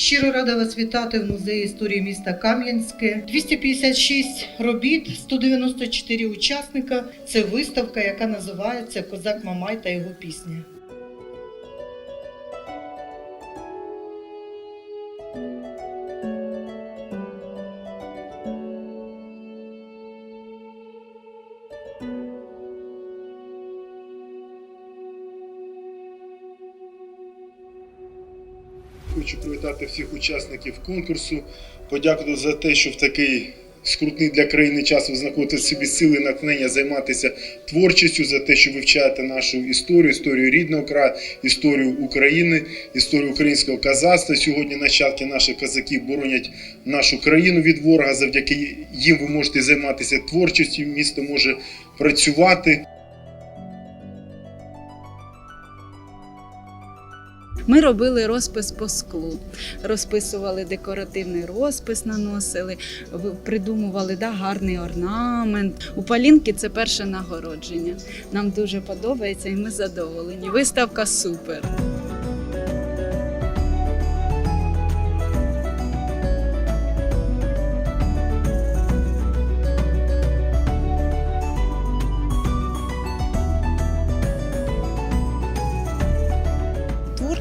Щиро рада вас вітати в музеї історії міста Кам'янське. 256 робіт, 194 учасника. Це виставка, яка називається Козак Мамай та його пісня. Хочу привітати всіх учасників конкурсу, подякувати за те, що в такий скрутний для країни час ви знаходите собі сили натхнення займатися творчістю, за те, що вивчаєте нашу історію, історію рідного краю, історію України, історію українського казацтва. Сьогодні нащадки наших козаків боронять нашу країну від ворога. Завдяки їм ви можете займатися творчістю. Місто може працювати. Ми робили розпис по склу, розписували декоративний розпис, наносили, придумували да, гарний орнамент. У Палінки це перше нагородження. Нам дуже подобається і ми задоволені. Виставка супер.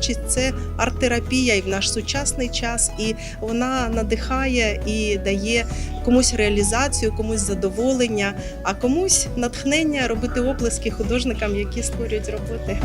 Творчість це арт-терапія і в наш сучасний час, і вона надихає і дає комусь реалізацію, комусь задоволення, а комусь натхнення робити оплески художникам, які створюють роботи.